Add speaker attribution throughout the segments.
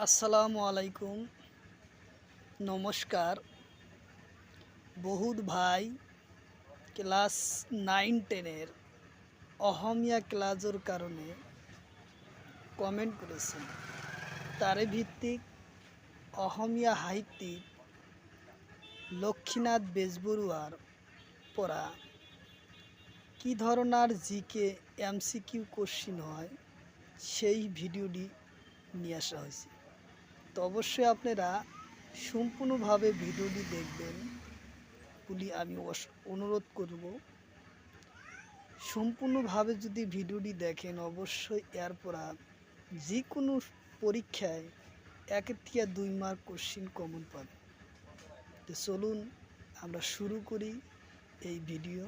Speaker 1: আসসালামু আলাইকুম। নমস্কার। বহুত ভাই ক্লাস নাইন টেনের অহমিয়া ক্লাসের কারণে কমেন্ট করেছেন। তারে ভিত্তিক অহমিয়া সাহিত্যিক লক্ষ্মীনাথ বেজবরুয়ার পড়া কী ধরনের জিকে এমসিকিউ কোশ্চিন হয়, সেই ভিডিওটি নিয়ে আসা হয়েছে। তো অবশ্যই আপনারা সম্পূর্ণভাবে ভিডিওটি দেখবেন বলি আমি অনুরোধ করব। সম্পূর্ণভাবে যদি ভিডিওটি দেখেন, অবশ্যই এরপর যে কোনো পরীক্ষায় একের থেকে দুই মার্ক কোশ্চিন কমন পাবে তো চলুন আমরা শুরু করি এই ভিডিও।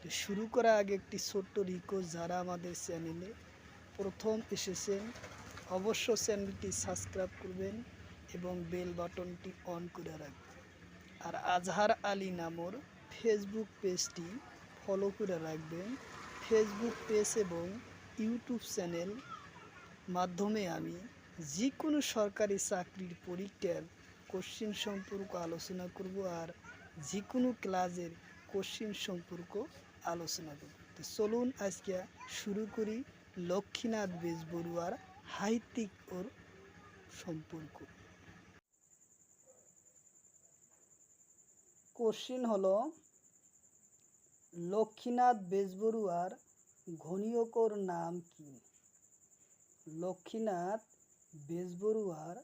Speaker 1: তো শুরু করার আগে একটি ছোট্ট রিকোয়েস্ট যারা আমাদের চ্যানেলে প্রথম এসেছেন অবশ্য চ্যানেলটি সাবস্ক্রাইব করবেন এবং বেল বাটনটি অন করে রাখবেন। আর আজহার আলী নামর ফেসবুক পেজটি ফলো করে রাখবেন। ফেসবুক পেজ এবং ইউটিউব চ্যানেল মাধ্যমে আমি যে কোনো সরকারি চাকরির পরীক্ষার কোশ্চিন সম্পর্ক আলোচনা করব আর যে কোনো ক্লাসের কোশ্চিন সম্পর্ক আলোচনা করব। তো চলুন আজকে শুরু করি লক্ষ্মীনাথ বেজবরুয়ার সাহিত্যিক ওর সম্পর্ক। কোশ্চিন হলো, লক্ষ্মীনাথ বেজবরুয়ার ঘনীয়কর নাম কি? লক্ষ্মীনাথ বেজবরুয়ার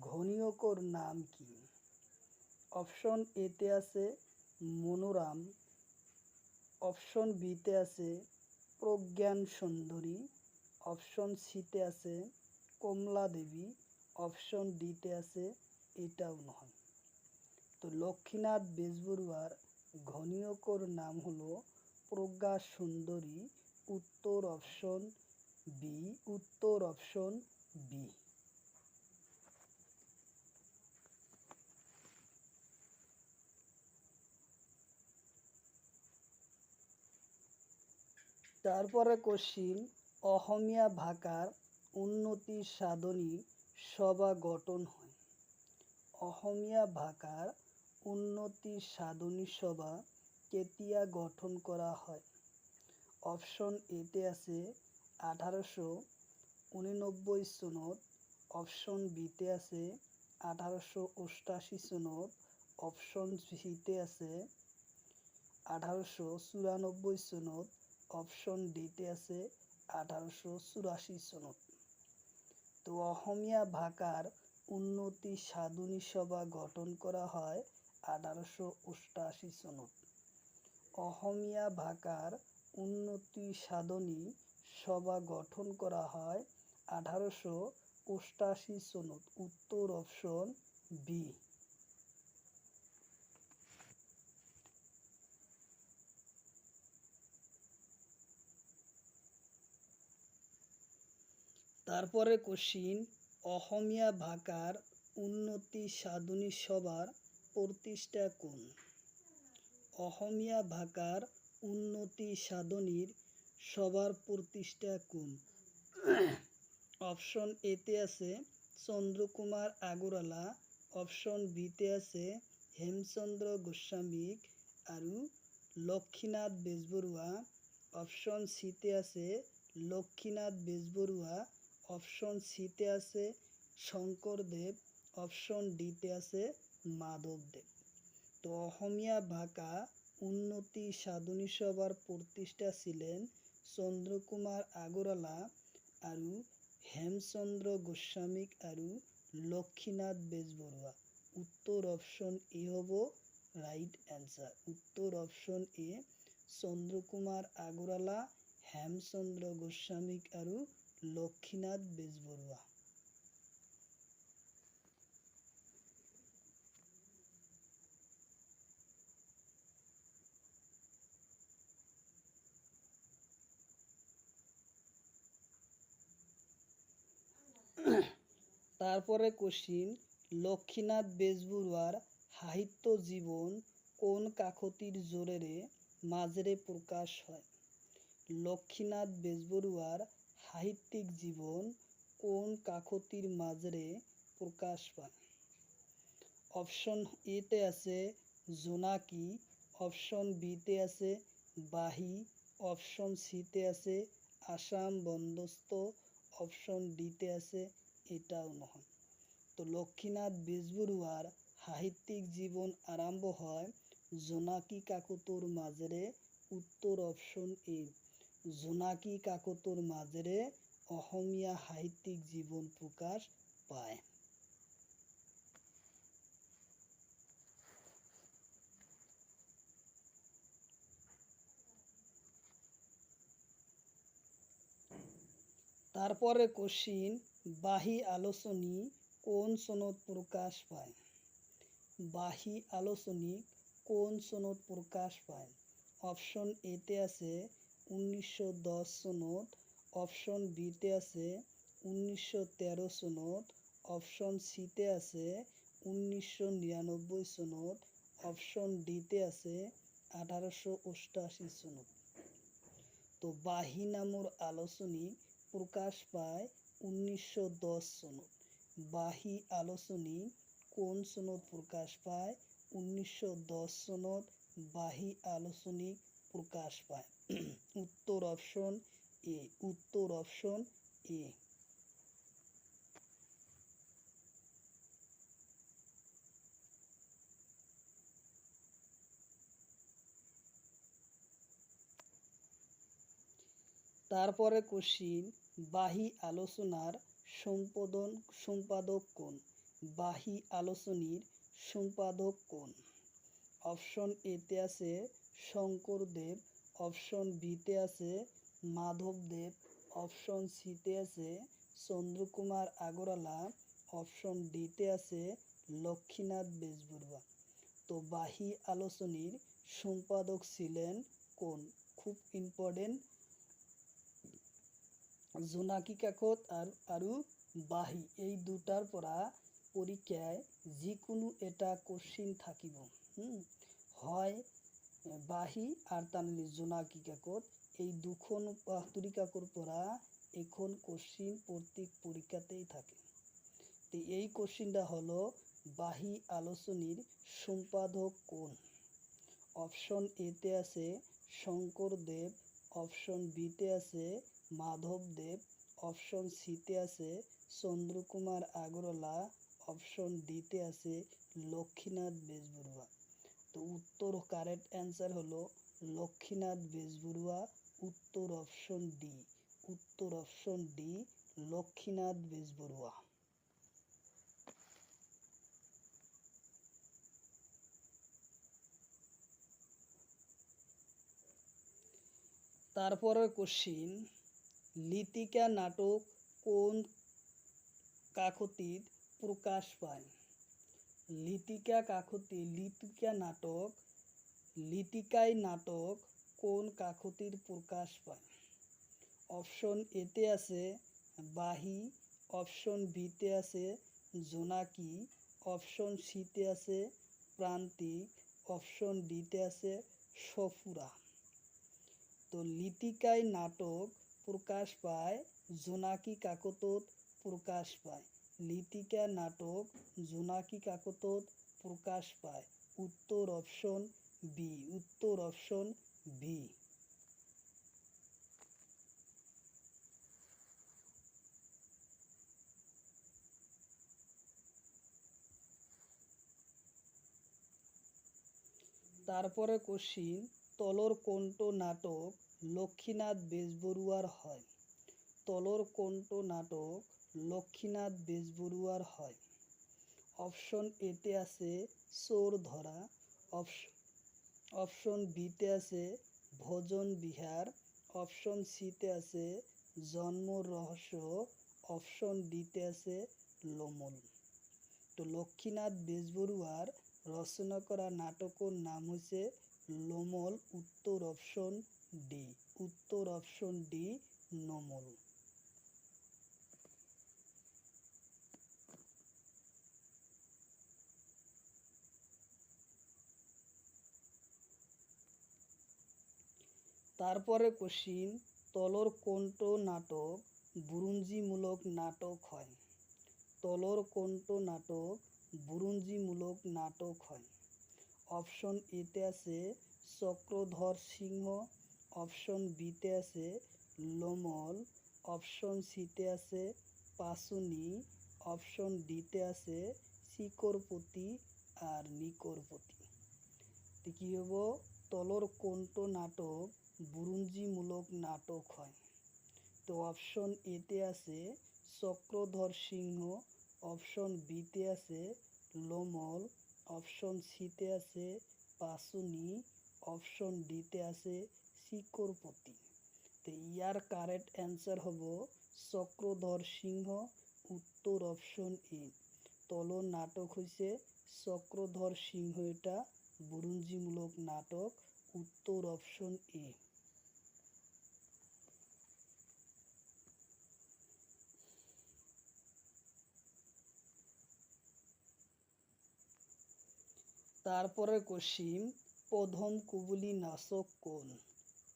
Speaker 1: ঘনীয়কর নাম কি? অপশন এতে আছে মনোরাম অপশন বিতে আছে প্রজ্ঞান সুন্দরী অপশন সিতে আছে, কমলা দেবী, অপশন ডিতে আছে, এটাও নয়। তো লক্ষ্মীনাথ বেজবরুয়ার ঘনীয়কর নাম হলো প্রজ্ঞা সুন্দরী উত্তর অপশন বি উত্তর অপশন বি। তারপরে কোশ্চিন অহমিয়া ভাষার উন্নতি সাধনী সভা গঠন হয়। অসমীয়া ভাষার উন্নতি সাধনী সভা কেতিয়া গঠন করা হয়? অপশন এতে আছে আঠারোশো উননব্বই সনত অপশন বিতে আছে আঠারোশো অষ্টাশি সনত অপশন সিতে আছে আঠারোশো চুরানব্বই সনত অপশন ডিতে আছে আঠারোশো চুরাশি সনত তো অসমীয়া ভাষার উন্নতি সাধনী সভা গঠন করা হয় আঠারোশো অষ্টাশি সনত অসমীয়া ভাষার উন্নতি সাধনী সভা গঠন করা হয় আঠারোশো অষ্টাশি সনত উত্তর অপশন বি। তারপরে কোশ্চিন অসমীয়া ভাষার উন্নতি সাধনী সভার প্রতিষ্ঠা কোন? অসমীয়া ভাষার উন্নতি সাধনীর সভার প্রতিষ্ঠা কোন? অপশন এতে আছে চন্দ্রকুমার আগরৱালা অপশন বিতে আছে হেমচন্দ্র গোস্বামীক আৰু লক্ষ্মীনাথ বেজবৰুৱা, অপশন সিতে আছে লক্ষ্মীনাথ বেজবৰুৱা অপশন সিতে আছে শংকরদেব অপশন ডিতে আছে মাধবদেব। তো অসমীয়া ভাষা উন্নতি সাধনী সভার প্রতিষ্ঠা ছিলেন চন্দ্রকুমার আগরৱালা আৰু হেমচন্দ্র গোস্বামীক আৰু লক্ষ্মীনাথ বেজবৰুৱা। উত্তর অপশন এ হব রাইট অ্যান্সার উত্তর অপশন এ চন্দ্রকুমার আগরৱালা হেমচন্দ্র গোস্বামীক আৰু লক্ষ্মীনাথ বেজবৰুৱা। তারপরে কোশ্চিন লক্ষ্মীনাথ বেজবরুয়ার সাহিত্য জীবন কোন কাকতির জোরেরে মাঝরে প্রকাশ হয়? লক্ষ্মীনাথ বেজবরুয়ার সাহিত্যিক জীবন কোন কাকতির মাঝরে প্রকাশ পায়? অপশন এতে আছে জোনাকি, অপশন বিতে আছে বাহি, অপশন সিতে আছে আসাম বন্দোস্ত, অপশন ডিতে আছে এটাও নয়। তো লক্ষ্মীনাথ বেজবৰুৱাৰ সাহিত্যিক জীৱন আৰম্ভ হয় জোনাকী কাকতৰ মাজেৰে। উত্তৰ অপশন এ জোনাকী কাকতৰ মাজেৰে অসমীয়া সাহিত্যিক জীৱন প্ৰকাশ পায়। তারপরে কোশ্চিন বাহি আলোচনী কোন সনদ প্রকাশ পায়? বাহি আলোচনী কোন সনদ প্রকাশ পায়? অপশন এতে আছে উনিশশো দশ সনদ, অপশন বিতে আছে। উনিশশো তেরো সনদ, অপশন সিতে আছে। উনিশশো নিরানব্বই সনদ, অপশন ডিতে আছে। আঠারোশো অষ্টাশি সনদ। তো বাহি নামৰ আলোচনী প্ৰকাশ পায় উনিশশো দশ চনত বাহি আলোচনী কোন চনত প্ৰকাশ পায়? উনিশশো দশ চনত বাহি আলোচনী প্ৰকাশ পায়। উত্তৰ অপশন এ, উত্তর অপশন এ। তারপরে কোশ্চিন বাহি আলোচনার সম্পাদন, সম্পাদক কোন? বাহি আলোচনীর সম্পাদক কোন? অপশন এতে আছে শঙ্করদেব অপশন বিতে আছে মাধবদেব অপশন সিতে আছে চন্দ্রকুমার আগরওয়ালা অপশন ডিতে আছে লক্ষ্মীনাথ বেজবৰুৱা। তো বাহি আলোচনীর সম্পাদক ছিলেন কোন? খুব ইম্পৰ্টেণ্ট জোনাকী কাকত আর আৰু বাহি। এই দুটাৰ পৰা পৰীক্ষায় যিকোনো এটা কোশ্চিন থাকিব। হুম, হয় বাহি আর তানলি জোনাকী কাকত এই দুখন বাহাদুরি কাকর এখন কোশ্চিন প্রত্যেক পরীক্ষাতেই থাকে। তো এই কোশ্চিনটা হলো বাহি আলোচনীর সম্পাদক কোন? অপশন এতে আছে শঙ্করদেব, অপশন বিতে আছে মাধবদেব, অপশন সিতে আছে চন্দ্রকুমার আগরওয়ালা, অপশন ডিতে আছে লক্ষ্মীনাথ বেজবৰুৱা। তো উত্তর কারেক্ট অ্যান্সার হলো লক্ষ্মীনাথ বেজবৰুৱা, উত্তর অপশন ডি উত্তর অপশন ডি লক্ষ্মীনাথ বেজবৰুৱা। তারপরের কোশ্চিন লিতিকা নাটক কোন কাকতির প্রকাশ পায়? লিতিকা কাকতি লিতিকা নাটক লিতিকাই নাটক কোন কাকতির প্রকাশ পায়? অপশন এতে আছে বাহি, অপশন বিতে আছে জোনাকি, অপশন সিতে আছে প্রান্তিক, অপশন ডিতে আছে সফুরা। তো লিতিকাই নাটক প্রকাশ পায়, জোনাকি কাকতত প্রকাশ পায়। লিতিকা নাটক জোনাকি কাকতত প্রকাশ পায়। উত্তর অপশন বি উত্তর অপশন বি তারপরে কোশ্চিন তলর কণ্ঠ নাটক লক্ষ্মীনাথ বেজবৰুৱাৰ হয়। তলর কণ্ঠ নাটক লক্ষ্মীনাথ বেজবৰুৱাৰ হয়। অপশন এতে আছে চোর ধরা অপশন বিতে আছে ভোজন বিহার অপশন সিতে আছে জন্ম রহস্য অপশন ডিতে আছে লোমল। তো লক্ষ্মীনাথ বেজবৰুৱাৰ রচনা করা নাটকের নাম হচ্ছে লোমল উত্তর অপশন ডি উত্তর অপশন ডি নোমল। তারপরে কোশ্চিন তলর কণ্ঠ নাটক, বুরুঞ্জিমূলক নাটক হয়। তলর কণ্ঠ নাটক, বুরুঞ্জিমূলক নাটক হয়। অপশন এতে আছে চক্রধর সিংহ, অপশন বিতে আছে লোমল, অপশন সিতে আছে পাসুনি, অপশন ডিতে আছে শিকরপতি আর নিকরপতি কী হব তলর কণ্ঠ নাটক বুরুঞ্জিমূলক নাটক হয়। তো অপশন এতে আছে চক্রধর সিংহ অপশন বিতে আছে লোমল অপশন সিতে আছে পাসুনি অপশন ডিতে আছে শিকরপতি তো ইয়ার কারেক্ট অ্যান্সার হব চক্রধর সিংহ, উত্তর অপশন এ তলর নাটক হইছে চক্রধর সিংহ এটা, বুরুঞ্জিমূলক নাটক, উত্তর অপশন এ তারপরে কোশ্চিন প্রথম কুবুলি নাশক কোন?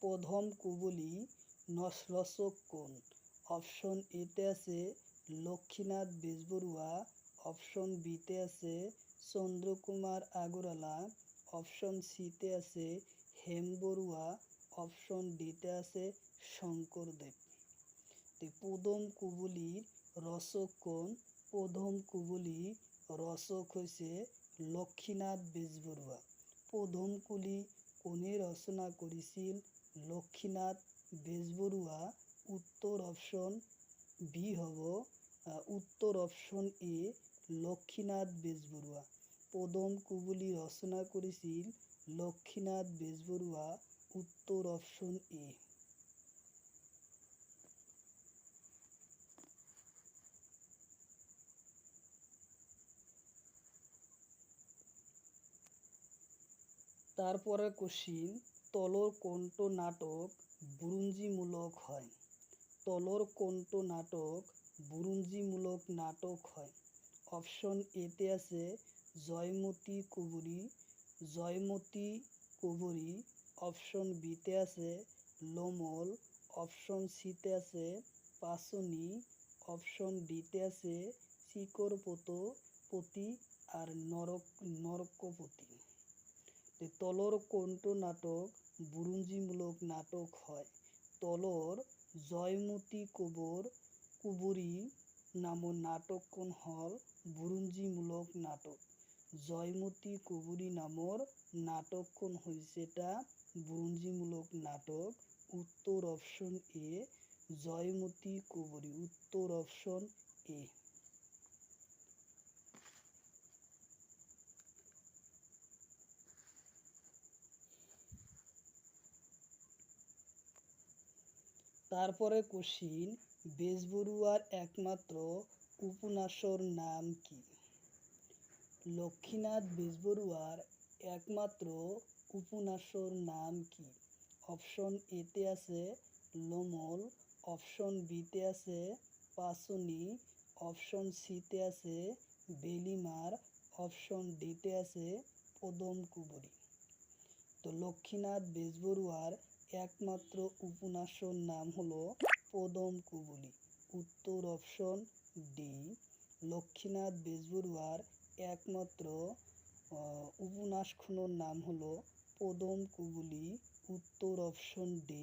Speaker 1: প্রথম কুবুলি নসরসক কোন? অপশন এতে আছে লক্ষ্মীনাথ বেজবরুয়া অপশন বিতে আছে চন্দ্রকুমার আগরওয়ালা অপশন সিতে আছে হেম বড়ুয়া অপশন ডিতে আছে শঙ্করদেব। তো প্রথম কুবুলির রসক কোন? প্রথম কুবুলি রসক হয়েছে লক্ষ্মীনাথ বেজবরুয়া প্রথম কুলি কোনে রচনা করেছিল লক্ষ্মীনাথ বেজবরুয়া উত্তর অপশন বি হব। আহ, উত্তর অপশন এ লক্ষ্মীনাথ বেজবরুয়া প্রথম কুবুলি রচনা করেছিল লক্ষ্মীনাথ বেজবরুয়া উত্তর অপশন এ। তারপরে কোশ্চিন, তলর কণ্ঠ নাটক বুরুঞ্জিমূলক হয়। তলর কণ্ঠ নাটক বুরুঞ্জিমূলক নাটক হয়। অপশন এতে আছে, জয়মতী কুবুরি জয়মতী কুবুরি। অপশন বিতে আছে, লোমল। অপশন সিতে আছে, পাসনি। অপশন ডিতে আছে শিকরপত পতি আর নরক, নরকপতি। তলর কণ্ঠ নাটক বুরুঞ্জিমূলক নাটক হয়। তলর জয়মতী কুবর কুবুরি নামক নাটক কোন হল বুরুঞ্জিমূলক নাটক। জয়মতী কুবুরি নামর নাটক কোন হয়েছে এটা বুরুঞ্জিমূলক নাটক। উত্তর অপশন এ, জয়মতী কুবুরি উত্তর অপশন এ। তারপরে কোশ্চিন, বেজবরুয়ার একমাত্র উপন্যাসর নাম কি? লক্ষ্মীনাথ বেজবরুয়ার একমাত্র উপন্যাসর নাম কি? অপশন এতে আছে লোমল, অপশন বিতে আছে পাসনি, অপশন সিতে আছে বেলিমার, অপশন ডিতে আছে পদম কুবরী তো লক্ষ্মীনাথ বেজবরুয়ার একমাত্র উপন্যাসের নাম হলো পদম কুবুলি। উত্তর অপশন ডি, লক্ষ্মীনাথ বেজবরুয়ার একমাত্র উপন্যাস উপন্যাসখনোর নাম হলো পদম কুবুলি। উত্তর অপশন ডি।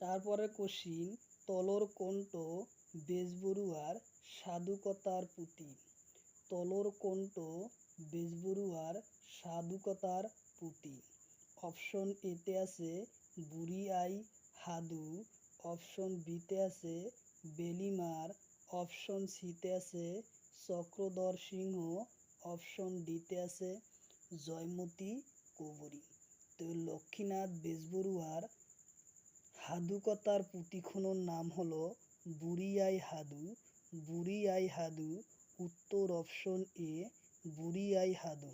Speaker 1: তারপরে কোশ্চিন তলর কণ্ঠ বেজবরুয়ার সাধুকতার পুঁতি তলর কণ্ঠ বেজবরুয়ার সাধুকতার পুঁতি অপশন এতে আছে বুড়ি আই হাদু অপশন বিতে আছে বেলিমার অপশন সিতে আছে চক্রধর সিংহ। অপশন ডিতে আছে, জয়মতী কুবরী তো লক্ষ্মীনাথ বেজবরুয়ার হাদুকতার পুঁতিখনোর নাম হলো বুড়িয়াই হাদু বুড়িয়াই হাদু উত্তর অপশন এ বুড়িয়াই হাদু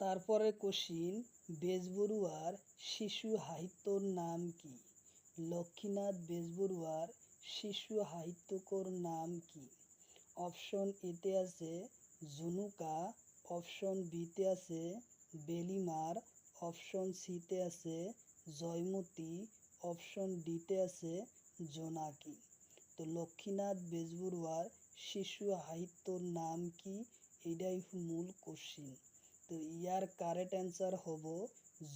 Speaker 1: তারপরে কোশ্চিন বেজবড়ুয়ার শিশু সাহিত্যর নাম কি? লক্ষ্মীনাথ বেজবড়ুয়ার শিশু সাহিত্যকর নাম কি? অপশন এতে আছে জুনুকা, অপশন বিতে আছে বেলিমার, অপশন সিতে আছে জয়মতী, অপশন ডিতে আছে জোনাকি। তো লক্ষ্মীনাথ বেজবড়ুয়ার শিশু সাহিত্যর নাম কি? এটাই মূল কোশ্চিন তো ইয়ার কারেক্ট অ্যান্সার হব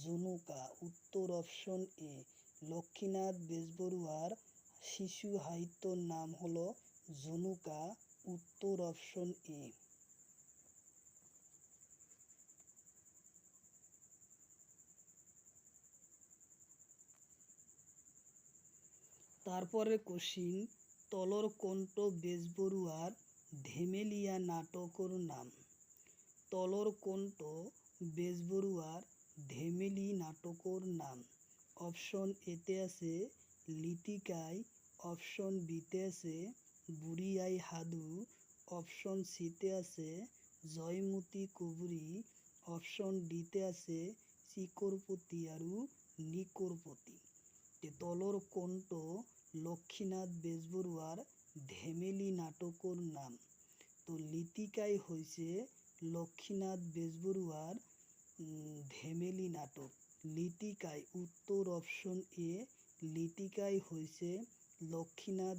Speaker 1: জুনুকা। উত্তর অপশন এ, লক্ষ্মীনাথ বেজবড়ুয়ার শিশু সাহিত্যর নাম হলো জুনুকা। উত্তর অপশন এ। তারপরে কোশ্চিন তলর কণ্ঠ বেজবড়ুয়ার ধেমেলিয়া নাটকর নাম। তলর কণ্ঠ বেজবড়ুয়ার ধেমেলি নাটকর নাম। অপশন এতে আছে, লিটিকাই অপশন বিতে আছে বুড়িয়াই হাদু অপশন সিতে আছে জয়মতী কুবরি অপশন ডিতে আছে চিকরপতি আৰু নিকরপতি। তে তলর কণ্ঠ লক্ষ্মীনাথ বেজবড়ুয়ার ধেমেলি নাটকর নাম। তো লিটিকাই হৈছে লক্ষ্মীনাথ উম, ধেমেলি নাটক। লিটিকাই উত্তর অপশন এ লিটিকাই হৈছে লক্ষ্মীনাথ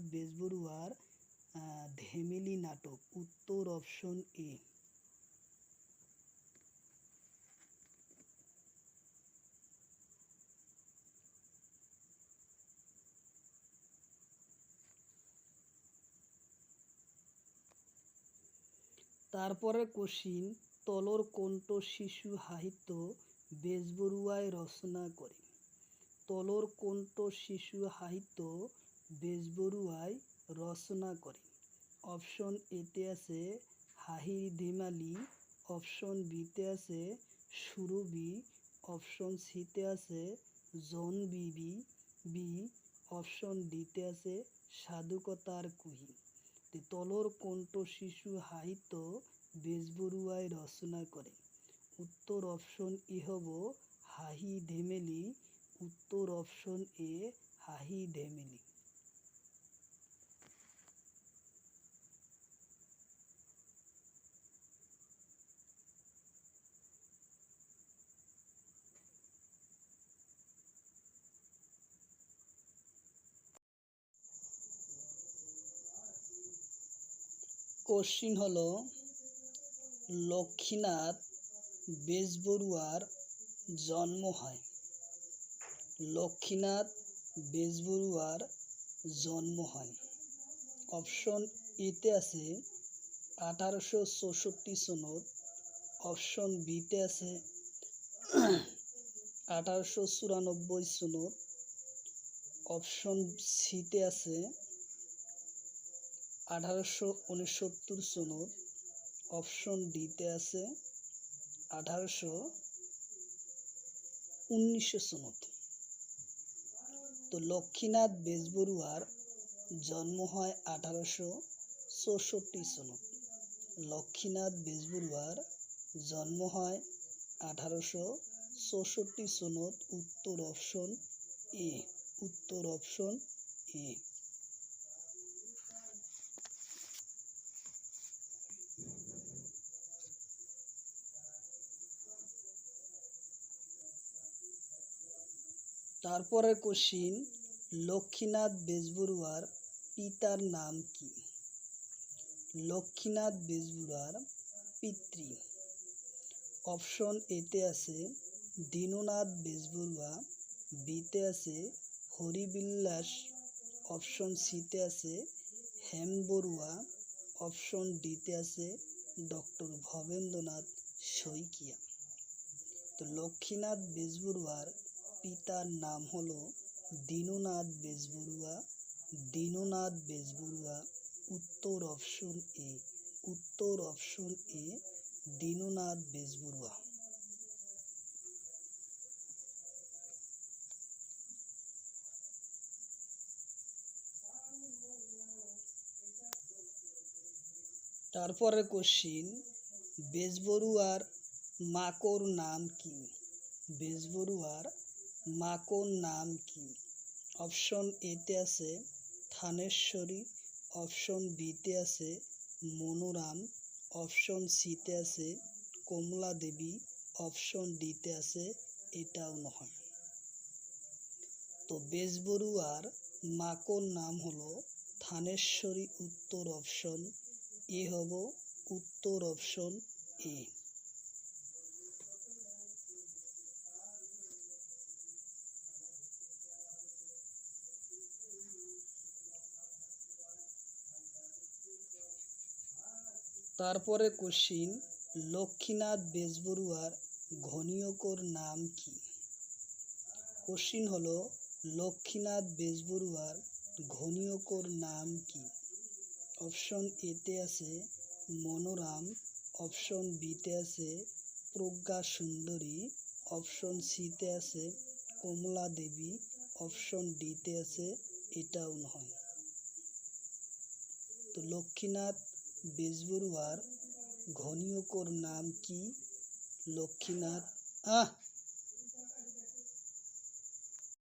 Speaker 1: আহ, ধেমেলি নাটক, উত্তর অপশন এ। তারপরে কোশ্চিন তলর কণ্ঠ শিশু সাহিত্য বেজবড়ুয়ায় রচনা করে তলর কণ্ঠ শিশু সাহিত্য বেজবড়ুয়ায় রচনা করে অপশন এতে আছে হাহির ধেমালি, অপশন বিতে আছে সুরভি অপশন সিতে আছে জন বিবি বি অপশন ডিতে আছে সাধুকতার কুহি। তলর কণ্ঠ শিশু সাহিত্য বেজবড়ুয়ায় রচনা করে উত্তর অপশন ই হব হাহি ধেমেলি উত্তর অপশন এ হাহি ধেমেলি। কোশ্চিন হল, লক্ষ্মীনাথ বেজবড়ুয়ার জন্ম হয়। লক্ষ্মীনাথ বেজবড়ুয়ার জন্ম হয়। অপশন এতে আছে আঠারোশো চৌষট্টি সনত অপশন বিতে আছে আঠারোশো চুরানব্বই সনত অপশন সিতে আছে আঠারোশো উনসত্তর সনত অপশন ডিতে আছে আঠারোশো উনিশশো সনত তো লক্ষ্মীনাথ বেজবড়ুয়ার জন্ম হয় আঠারোশো চৌষট্টি সনত লক্ষ্মীনাথ বেজবড়ুয়ার জন্ম হয় আঠারোশো চৌষট্টি সনত উত্তর অপশন এ উত্তর অপশন এ। তারপরে কোশ্চিন লক্ষ্মীনাথ বেজবড়ুয়ার পিতার নাম কি? লক্ষ্মীনাথ বেজবড়ুয়ার পিতৃ। অপশন এতে আছে, দীননাথ বেজবড়ুয়া বিতে আছে হরিবিল্লাস অপশন সিতে আছে হেম বড়ুয়া অপশন ডিতে আছে ডক্টর ভবেন্দ্রনাথ শইকিয়া। তো লক্ষ্মীনাথ বেজবড়ুয়ার পিতার নাম হলো দীননাথ বেজবড়ুয়া দীননাথ বেজবড়ুয়া উত্তর অপশন এ উত্তর অপশন এ, দীননাথ বেজবড়ুয়া তারপরে কোশ্চিন বেজবড়ুয়ার মাকর নাম কি? বেজবরুয়ার মাকোর নাম কি? অপশন এতে আছে থানেশ্বরী, অপশন বিতে আছে মনোরাম, অপশন সিতে আছে কমলা দেবী, অপশন ডিতে আছে এটাও নয় তো বেজবরুয়ার মাকোর নাম হলো থানেশ্বরী উত্তর অপশন, এ হব উত্তর অপশন এ। তারপরে কোশ্চিন লক্ষ্মীনাথ বেজবরুয়ার ঘনীয়কর নাম কি? কোশ্চিন হলো, লক্ষ্মীনাথ বেজবরুয়ার ঘনীয়কর নাম কি? অপশন এতে আছে মনোরাম অপশন বিতে আছে প্রজ্ঞা সুন্দরী অপশন সিতে আছে, কমলা দেবী অপশন ডিতে আছে, এটাও নয় তো লক্ষ্মীনাথ বেজবরুয়ার ঘনীয়কর নাম কি? লক্ষ্মীনাথ আহ!